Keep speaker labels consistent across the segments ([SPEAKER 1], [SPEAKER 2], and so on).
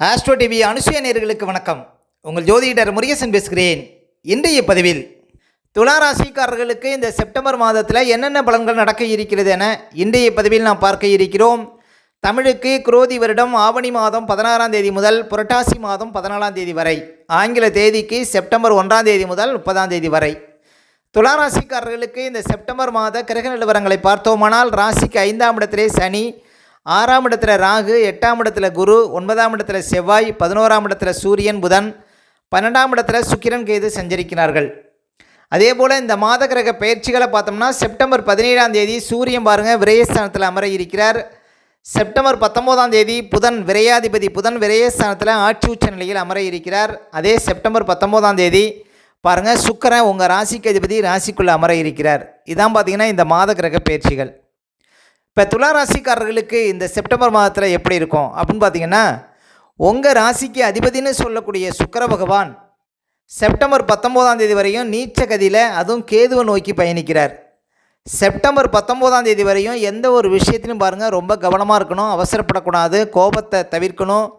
[SPEAKER 1] Astro TV அனுசூய நேர்களுக்கு வணக்கம். உங்கள் ஜோதிடர் முருகேசன் பேசுகிறேன். இன்றைய பதிவில் துலா ராசிக்காரர்களுக்கு இந்த செப்டம்பர் மாதத்தில் என்னென்ன பலன்கள் நடக்க இருக்கிறது என இன்றைய பதிவில் நாம் பார்க்க இருக்கிறோம். தமிழுக்கு குரோதி வருடம் ஆவணி மாதம் பதினாறாம் தேதி முதல் புரட்டாசி மாதம் பதினாலாம் தேதி வரை ஆங்கில தேதிக்கு செப்டம்பர் ஒன்றாம் தேதி முதல் முப்பதாம் தேதி வரை. துலா ராசிக்காரர்களுக்கு இந்த செப்டம்பர் மாத கிரக நிலவரங்களை பார்த்தோமானால் ராசிக்கு ஐந்தாம் இடத்திலே சனி ஆறாம் இடத்துல ராகு எட்டாம் இடத்துல குரு ஒன்பதாம் இடத்துல செவ்வாய் பதினோராம் இடத்துல சூரியன் புதன் பன்னெண்டாம் இடத்துல சுக்கிரன் கேது சஞ்சரிக்கிறார்கள். அதே போல் இந்த மாத கிரக பயிற்சிகளை பார்த்தோம்னா செப்டம்பர் பதினேழாம் தேதி சூரியன் பாருங்கள் விரயஸ்தானத்தில் அமர இருக்கிறார் செப்டம்பர் பத்தொம்போதாம் தேதி புதன் விரையாதிபதி புதன் விரயஸ்தானத்தில் ஆட்சி உச்ச நிலையில் அமர இருக்கிறார் அதே செப்டம்பர் பத்தொம்போதாம் தேதி பாருங்கள் சுக்கரன் உங்கள் ராசிக்கு அதிபதி ராசிக்குள்ளே அமர இருக்கிறார் இதான் பார்த்தீங்கன்னா இந்த மாத கிரக பயிற்சிகள். இப்போ துலா ராசிக்காரர்களுக்கு இந்த செப்டம்பர் மாதத்தில் எப்படி இருக்கும்? அப்படின்னு பார்த்தீங்கன்னா உங்கள் ராசிக்கு அதிபதினு சொல்லக்கூடிய சுக்கர பகவான் செப்டம்பர் பத்தொம்போதாம் தேதி வரையும் நீச்ச கதியில் அதுவும் கேதுவை நோக்கி பயணிக்கிறார். செப்டம்பர் பத்தொம்போதாம் தேதி வரையும் எந்த ஒரு விஷயத்திலும் பாருங்கள் ரொம்ப கவனமாக இருக்கணும் அவசரப்படக்கூடாது கோபத்தை தவிர்க்கணும்.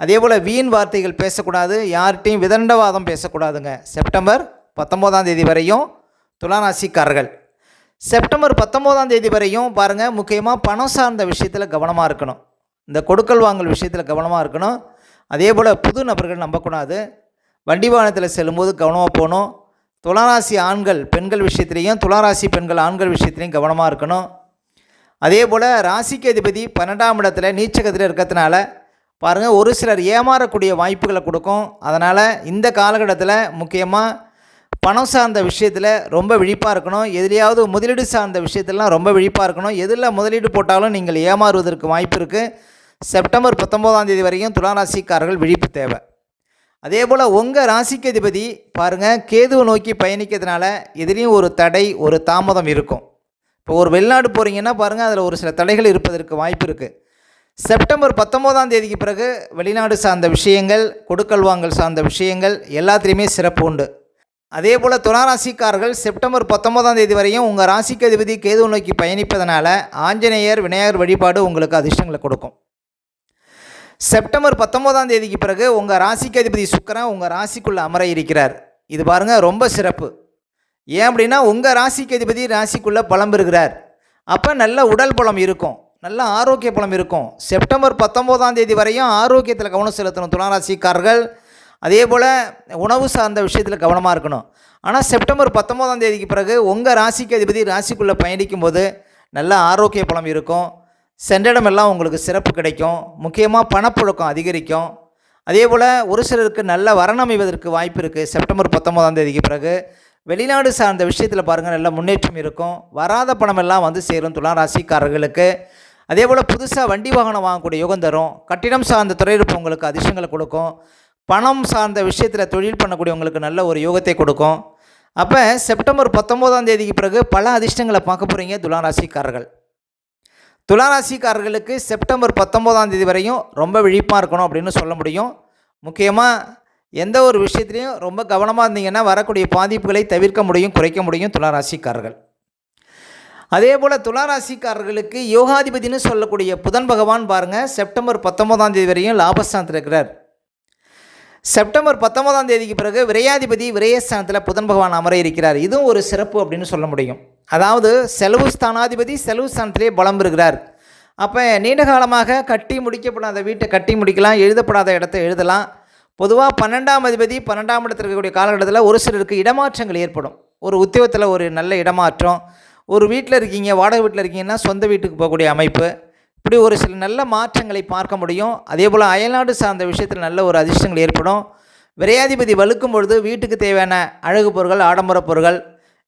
[SPEAKER 1] அதே போல் வீண் வார்த்தைகள் பேசக்கூடாது யார்கிட்டையும் விதண்டவாதம் பேசக்கூடாதுங்க. செப்டம்பர் பத்தொம்போதாம் தேதி வரையும் துளாராசிக்காரர்கள். செப்டம்பர் பத்தொம்போதாம் தேதி வரையும் பாருங்கள் முக்கியமாக பணம் சார்ந்த விஷயத்தில் கவனமாக இருக்கணும். இந்த கொடுக்கல் வாங்கல் விஷயத்தில் கவனமாக இருக்கணும். அதே போல் புது நபர்கள் நம்பக்கூடாது. வண்டி வாகனத்தில் செல்லும்போது கவனமாக போகணும். துளாராசி ஆண்கள் பெண்கள் விஷயத்துலேயும் துளாராசி பெண்கள் ஆண்கள் விஷயத்துலையும் கவனமாக இருக்கணும். அதே போல் ராசிக்கு அதிபதி பன்னெண்டாம் இடத்துல நீச்சகத்தில் இருக்கிறதுனால பாருங்கள் ஒரு சிலர் ஏமாறக்கூடிய வாய்ப்புகளை கொடுக்கும். அதனால் இந்த காலகட்டத்தில் முக்கியமாக பணம் சார்ந்த விஷயத்தில் ரொம்ப விழிப்பாக இருக்கணும். எதுலையாவது முதலீடு சார்ந்த விஷயத்திலலாம் ரொம்ப விழிப்பாக இருக்கணும். எதில் முதலீடு போட்டாலும் நீங்கள் ஏமாறுவதற்கு வாய்ப்பு இருக்குது செப்டம்பர் பத்தொம்போதாம் தேதி வரைக்கும் துளாராசிக்காரர்கள் விழிப்பு தேவை. அதே போல் உங்கள் ராசிக்கு அதிபதி பாருங்கள் கேதுவை நோக்கி பயணிக்கிறதுனால எதிலையும் ஒரு தடை ஒரு தாமதம் இருக்கும். இப்போ ஒரு வெளிநாடு போகிறீங்கன்னா பாருங்கள் அதில் ஒரு சில தடைகள் இருப்பதற்கு வாய்ப்பு இருக்குது செப்டம்பர் பத்தொம்போதாம் தேதிக்கு பிறகு வெளிநாடு சார்ந்த விஷயங்கள் கொடுக்கல் வாங்கல் சார்ந்த விஷயங்கள் எல்லாத்துலேயுமே சிறப்பு உண்டு. அதே போல் துளாராசிக்காரர்கள் செப்டம்பர் பத்தொன்பதாம் தேதி வரையும் உங்கள் ராசிக்கு அதிபதி கேது நோக்கி பயணிப்பதனால ஆஞ்சநேயர் விநாயகர் வழிபாடு உங்களுக்கு அதிர்ஷ்டங்களை கொடுக்கும். செப்டம்பர் பத்தொம்போதாம் தேதிக்கு பிறகு உங்கள் ராசிக்கு அதிபதி சுக்கரன் உங்கள் ராசிக்குள்ளே அமர இருக்கிறார். இது பாருங்கள் ரொம்ப சிறப்பு. ஏன் அப்படின்னா உங்கள் ராசிக்கு அதிபதி ராசிக்குள்ளே பலம் பெறுகிறார். அப்போ நல்ல உடல் பலம் இருக்கும். நல்ல ஆரோக்கிய பலம் இருக்கும். செப்டம்பர் பத்தொம்போதாம் தேதி வரையும் ஆரோக்கியத்தில் கவனம் செலுத்தணும். துளாராசிக்காரர்கள் அதே போல் உணவு சார்ந்த விஷயத்தில் கவனமாக இருக்கணும். ஆனால் செப்டம்பர் பத்தொம்போதாம் தேதிக்கு பிறகு உங்கள் ராசிக்கு அதிபதி ராசிக்குள்ளே பயணிக்கும் போது நல்ல ஆரோக்கிய பலம் இருக்கும். சென்றிடமெல்லாம் உங்களுக்கு சிறப்பு கிடைக்கும். முக்கியமாக பணப்புழக்கம் அதிகரிக்கும். அதே போல் ஒரு சிலருக்கு நல்ல வரணமைவதற்கு வாய்ப்பு இருக்குது செப்டம்பர் பத்தொம்போதாம் தேதிக்கு பிறகு. வெளிநாடு சார்ந்த விஷயத்தில் பாருங்கள் நல்ல முன்னேற்றம் இருக்கும். வராத பணம் எல்லாம் வந்து சேரும் துலாம் ராசிக்காரர்களுக்கு. அதே போல் புதுசாக வண்டி வாகனம் வாங்கக்கூடிய யோகம் தரும். கட்டிடம் சார்ந்த துறை இருப்பவங்களுக்கு அதிர்ஷ்டங்களை கொடுக்கும். பணம் சார்ந்த விஷயத்தில் தொழில் பண்ணக்கூடியவங்களுக்கு நல்ல ஒரு யோகத்தை கொடுக்கும். அப்போ செப்டம்பர் பத்தொம்போதாம் தேதிக்கு பிறகு பல அதிர்ஷ்டங்களை பார்க்க போகிறீங்க துளாராசிக்காரர்கள். துளாராசிக்காரர்களுக்கு செப்டம்பர் பத்தொம்போதாம் தேதி வரையும் ரொம்ப விழிப்பாக இருக்கணும் அப்படின்னு சொல்ல முடியும். முக்கியமாக எந்த ஒரு விஷயத்துலையும் ரொம்ப கவனமாக இருந்தீங்கன்னா வரக்கூடிய பாதிப்புகளை தவிர்க்க முடியும் குறைக்க முடியும் துளாராசிக்காரர்கள். அதே போல் துளாராசிக்காரர்களுக்கு யோகாதிபதினு சொல்லக்கூடிய புதன் பகவான் பாருங்கள் செப்டம்பர் பத்தொம்போதாம் தேதி வரையும் லாபஸ்தானத்தில் இருக்கிறார். செப்டம்பர் பத்தொன்பதாம் தேதிக்கு பிறகு விரையாதிபதி விரயஸ்தானத்தில் புதன் பகவான் அமர இருக்கிறார். இதுவும் ஒரு சிறப்பு அப்படின்னு சொல்ல முடியும். அதாவது செலவு ஸ்தானாதிபதி செலவு ஸ்தானத்திலே பலம் பெறுகிறார். அப்போ நீண்ட காலமாக கட்டி முடிக்கப்படாத வீட்டை கட்டி முடிக்கலாம் எழுதப்படாத இடத்த எழுதலாம். பொதுவாக பன்னெண்டாம் அதிபதி பன்னெண்டாம் இடத்துல இருக்கக்கூடிய காலகட்டத்தில் ஒரு சிலருக்கு இடமாற்றங்கள் ஏற்படும். ஒரு உத்தியோகத்தில் ஒரு நல்ல இடமாற்றம். ஒரு வீட்டில் இருக்கீங்க வாடகை வீட்டில் இருக்கீங்கன்னா சொந்த வீட்டுக்கு போகக்கூடிய அமைப்பு. இப்படி ஒரு சில நல்ல மாற்றங்களை பார்க்க முடியும். அதே போல் அயல்நாடு சார்ந்த விஷயத்தில் நல்ல ஒரு அதிர்ஷ்டங்கள் ஏற்படும். விரையாதிபதி வலுக்கும் பொழுது வீட்டுக்கு தேவையான அழகு பொருட்கள் ஆடம்பர பொருட்கள்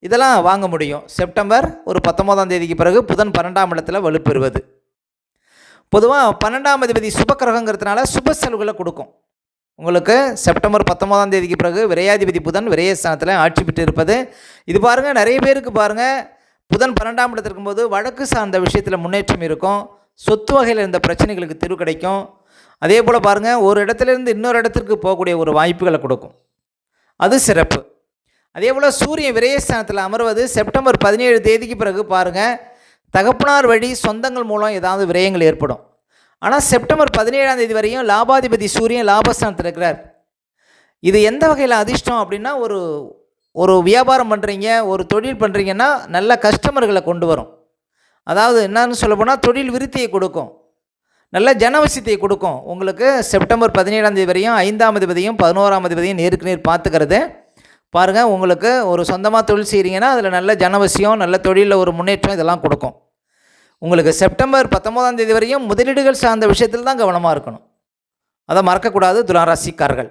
[SPEAKER 1] இதெல்லாம் வாங்க முடியும். செப்டம்பர் ஒரு பத்தொம்போதாம் தேதிக்கு பிறகு புதன் பன்னெண்டாம் இடத்துல வலுப்பெறுவது. பொதுவாக பன்னெண்டாம் அதிபதி சுபக்கிரகங்கிறதுனால சுப செலவுகளை கொடுக்கும். உங்களுக்கு செப்டம்பர் பத்தொம்போதாம் தேதிக்கு பிறகு விரையாதிபதி புதன் விரயஸ்தானத்தில் ஆட்சி பெற்று இருப்பது. இது பாருங்கள் நிறைய பேருக்கு பாருங்கள் புதன் பன்னெண்டாம் இடத்துல இருக்கும்போது வழக்கு சார்ந்த விஷயத்தில் முன்னேற்றம் இருக்கும். சொத்து வகையில் இருந்த பிரச்சனைகளுக்கு தீர்வு கிடைக்கும். அதே போல் பாருங்கள் ஒரு இடத்துலேருந்து இன்னொரு இடத்திற்கு போகக்கூடிய ஒரு வாய்ப்புகளை கொடுக்கும். அது சிறப்பு. அதே போல் சூரியன் விரயஸ்தானத்தில் அமர்வது செப்டம்பர் பதினேழு தேதிக்கு பிறகு பாருங்கள் தகப்பனார் வழி சொந்தங்கள் மூலம் ஏதாவது விரயங்கள் ஏற்படும். ஆனால் செப்டம்பர் பதினேழாம் தேதி வரையும் லாபாதிபதி சூரியன் லாபஸ்தானத்தில் இருக்கிறார். இது எந்த வகையில் அதிர்ஷ்டம் அப்படின்னா ஒரு ஒரு வியாபாரம் பண்ணுறீங்க ஒரு தொழில் பண்ணுறீங்கன்னா நல்ல கஸ்டமர்களை கொண்டு வரும். அதாவது என்னன்னு சொல்ல போனால் தொழில் விருத்தியை கொடுக்கும். நல்ல ஜனவசியத்தை கொடுக்கும். உங்களுக்கு செப்டம்பர் பதினேழாம் தேதி வரையும் ஐந்தாம் அதிபதியும் பதினோராம் அதிபதியும் நேருக்கு நேர் பார்த்துக்கிறது. பாருங்கள் உங்களுக்கு ஒரு சொந்தமாக தொழில் செய்கிறீங்கன்னா அதில் நல்ல ஜனவசியம் நல்ல தொழிலில் ஒரு முன்னேற்றம் இதெல்லாம் கொடுக்கும். உங்களுக்கு செப்டம்பர் பத்தொம்போதாம் தேதி வரையும் முதலீடுகள் சார்ந்த விஷயத்தில் தான் கவனமாக இருக்கணும். அதை மறக்கக்கூடாது துளாராசிக்காரர்கள்.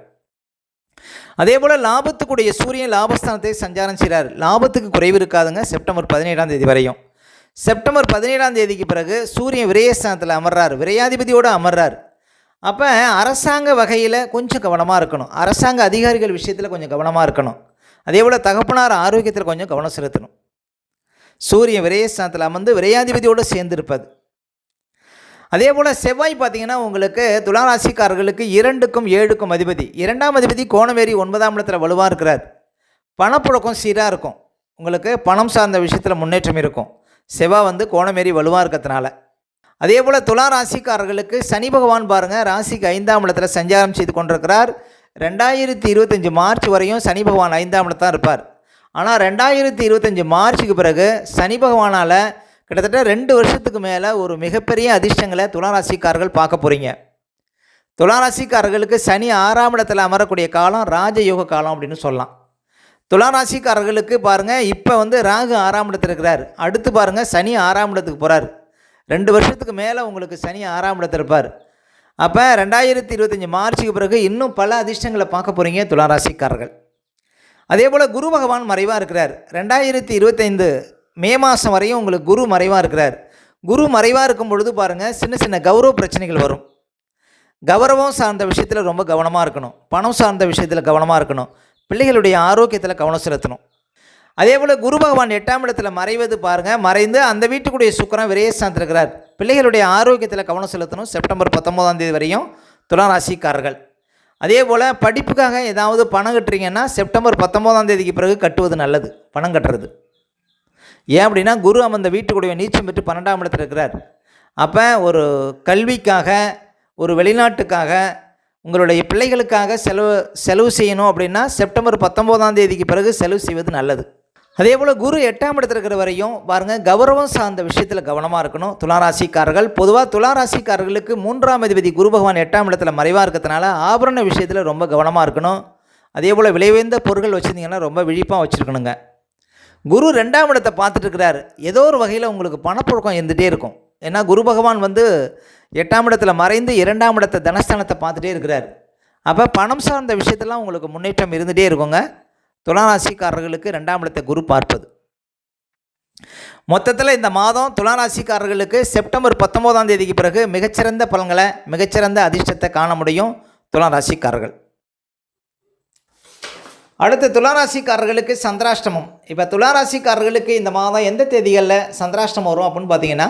[SPEAKER 1] அதே போல் லாபத்துக்குடைய சூரியன் லாபஸ்தானத்தை சஞ்சாரம் செய்கிறார் லாபத்துக்கு குறைவு இருக்காதுங்க செப்டம்பர் பதினேழாம் தேதி வரையும். செப்டம்பர் பதினேழாம் தேதிக்கு பிறகு சூரியன் விரயஸ்தானத்தில் அமர்றார். விரையாதிபதியோடு அமர்றார். அப்போ அரசாங்க வகையில் கொஞ்சம் கவனமாக இருக்கணும். அரசாங்க அதிகாரிகள் விஷயத்தில் கொஞ்சம் கவனமாக இருக்கணும். அதே போல் தகப்பனார் ஆரோக்கியத்தில் கொஞ்சம் கவனம் செலுத்தணும். சூரியன் விரயஸ்தானத்தில் அமர்ந்து விரையாதிபதியோடு சேர்ந்திருப்பது. அதே போல் செவ்வாய் பார்த்தீங்கன்னா உங்களுக்கு துளாராசிக்காரர்களுக்கு இரண்டுக்கும் ஏழுக்கும் அதிபதி. இரண்டாம் அதிபதி கோணமேரி ஒன்பதாம் இடத்துல வலுவாக இருக்கிறார். பணப்புழக்கம் சீராக இருக்கும். உங்களுக்கு பணம் சார்ந்த விஷயத்தில் முன்னேற்றம் இருக்கும். செவ்வாய் வந்து கோணமேறி வலுவாக இருக்கிறதுனால. அதே போல் துலா ராசிக்காரர்களுக்கு சனி பகவான் பாருங்கள் ராசிக்கு ஐந்தாம் இடத்துல சஞ்சாரம் செய்து கொண்டிருக்கிறார். ரெண்டாயிரத்தி இருபத்தஞ்சி மார்ச் வரையும் சனி பகவான் ஐந்தாம் இடத்தான் இருப்பார். ஆனால் ரெண்டாயிரத்தி இருபத்தஞ்சி மார்ச்சுக்கு பிறகு சனி பகவானால் கிட்டத்தட்ட ரெண்டு வருஷத்துக்கு மேலே ஒரு மிகப்பெரிய அதிர்ஷ்டங்களை துளாராசிக்காரர்கள் பார்க்க போகிறீங்க துளாராசிக்காரர்களுக்கு சனி ஆறாம் இடத்தில் அமரக்கூடிய காலம் ராஜயோக காலம் அப்படின்னு சொல்லலாம். துளாராசிக்காரர்களுக்கு பாருங்கள் இப்போ வந்து ராகு ஆறாம் இடத்துல இருக்கிறார். அடுத்து பாருங்கள் சனி ஆறாம் இடத்துக்கு போகிறார் ரெண்டு வருஷத்துக்கு மேலே உங்களுக்கு சனி ஆறாம் இடத்துல இருப்பார். அப்போ ரெண்டாயிரத்தி இருபத்தஞ்சி மார்ச்சுக்கு பிறகு இன்னும் பல அதிர்ஷ்டங்களை பார்க்க போகிறீங்க துளாராசிக்காரர்கள் அதே போல் குரு பகவான் மறைவாக இருக்கிறார். ரெண்டாயிரத்தி இருபத்தைந்து மே மாதம் வரையும் உங்களுக்கு குரு மறைவாக இருக்கிறார். குரு மறைவாக இருக்கும் பொழுது பாருங்கள் சின்ன சின்ன கௌரவ பிரச்சனைகள் வரும். கௌரவம் சார்ந்த விஷயத்தில் ரொம்ப கவனமாக இருக்கணும். பணம் சார்ந்த விஷயத்தில் கவனமாக இருக்கணும். பிள்ளைகளுடைய ஆரோக்கியத்தில் கவனம் செலுத்தணும். அதே போல் குரு பகவான் எட்டாம் இடத்துல மறைவது பாருங்கள் மறைந்து அந்த வீட்டுக்குடைய சுக்கரம் விரயஸ்தானத்தில் இருக்கிறார். பிள்ளைகளுடைய ஆரோக்கியத்தில் கவனம் செலுத்தணும். செப்டம்பர் பத்தொம்போதாம் தேதி வரையும் துலா ராசிக்காரர்கள். அதே போல் படிப்புக்காக ஏதாவது பணம் கட்டுறீங்கன்னா செப்டம்பர் பத்தொம்போதாம் தேதிக்கு பிறகு கட்டுவது நல்லது. பணம் கட்டுறது. ஏன் அப்படின்னா குரு அமர்ந்த வீட்டுக்குடைய நீச்சம் பெற்று பன்னெண்டாம் இடத்துல இருக்கிறார். அப்போ ஒரு கல்விக்காக ஒரு வெளிநாட்டுக்காக உங்களுடைய பிள்ளைகளுக்காக செலவு செலவு செய்யணும் அப்படின்னா செப்டம்பர் பத்தொம்போதாம் தேதிக்கு பிறகு செலவு செய்வது நல்லது. அதே போல் குரு எட்டாம் இடத்துல இருக்கிற வரையும் பாருங்கள் கௌரவம் சார்ந்த விஷயத்தில் கவனமாக இருக்கணும். துளாராசிக்காரர்கள் பொதுவாக துளாராசிக்காரர்களுக்கு மூன்றாம் அதிபதி குரு பகவான் எட்டாம் இடத்துல மறைவாக இருக்கிறதுனால ஆபரண விஷயத்தில் ரொம்ப கவனமாக இருக்கணும். அதே போல் விலையுயர்ந்த பொருட்கள் வச்சுருந்தீங்கன்னா ரொம்ப விழிப்பாக வச்சுருக்கணுங்க. குரு ரெண்டாம் இடத்தை பார்த்துட்டு இருக்கிறார். ஏதோ ஒரு வகையில் உங்களுக்கு பணப்புழக்கம் இருந்துகிட்டே இருக்கும். ஏன்னா குரு பகவான் வந்து எட்டாம் இடத்துல மறைந்து இரண்டாம் இடத்த தனஸ்தானத்தை பார்த்துட்டே இருக்கிறார். அப்போ பணம் சார்ந்த விஷயத்தெல்லாம் உங்களுக்கு முன்னேற்றம் இருந்துகிட்டே இருக்குங்க. துளாராசிக்காரர்களுக்கு ரெண்டாம் இடத்தை குரு பார்ப்பது. மொத்தத்தில் இந்த மாதம் துளாராசிக்காரர்களுக்கு செப்டம்பர் பத்தொம்போதாம் தேதிக்கு பிறகு மிகச்சிறந்த பலன்களை மிகச்சிறந்த அதிர்ஷ்டத்தை காண முடியும் துளாராசிக்காரர்கள் அடுத்து துளாராசிக்காரர்களுக்கு சந்திராஷ்டமம். இப்போ துளாராசிக்காரர்களுக்கு இந்த மாதம் எந்த தேதிகளில் சந்திராஷ்டமம் வரும் அப்படின்னு பார்த்தீங்கன்னா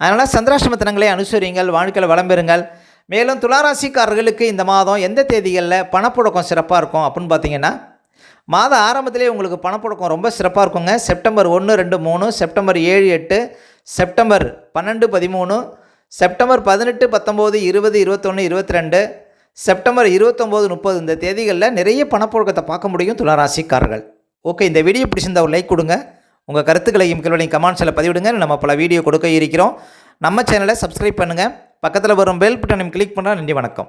[SPEAKER 1] அதனால் சந்திராஷ்டம தினங்களை அனுசரிங்கள் வாழ்க்கையில் வளம் பெறுங்கள். மேலும் துளாராசிக்காரர்களுக்கு இந்த மாதம் எந்த தேதிகளில் பணப்புழக்கம் சிறப்பாக இருக்கும் அப்படின்னு பார்த்தீங்கன்னா மாத ஆரம்பத்திலே உங்களுக்கு பணப்புழக்கம் ரொம்ப சிறப்பாக இருக்குங்க. செப்டம்பர் ஒன்று ரெண்டு மூணு செப்டம்பர் ஏழு எட்டு செப்டம்பர் பன்னெண்டு பதிமூணு செப்டம்பர் பதினெட்டு பத்தொம்போது இருபது இருபத்தொன்று இருபத்தி ரெண்டு செப்டம்பர் இருபத்தொம்போது முப்பது இந்த தேதிகளில் நிறைய பணப்புழக்கத்தை பார்க்க முடியும் துளாராசிக்காரர்கள். ஓகே இந்த வீடியோ பிடிச்சிருந்தா ஒரு லைக் கொடுங்க. உங்கள் கருத்துக்களையும் கேள்வியும் கமெண்ட்ஸில் பதிவிடுங்க. நம்ம பல வீடியோ கொடுக்க இருக்கிறோம். நம்ம சேனலை சப்ஸ்கிரைப் பண்ணுங்கள் பக்கத்தில் வரும் பெல் பட்டனையும் கிளிக் பண்ணால் நன்றி வணக்கம்.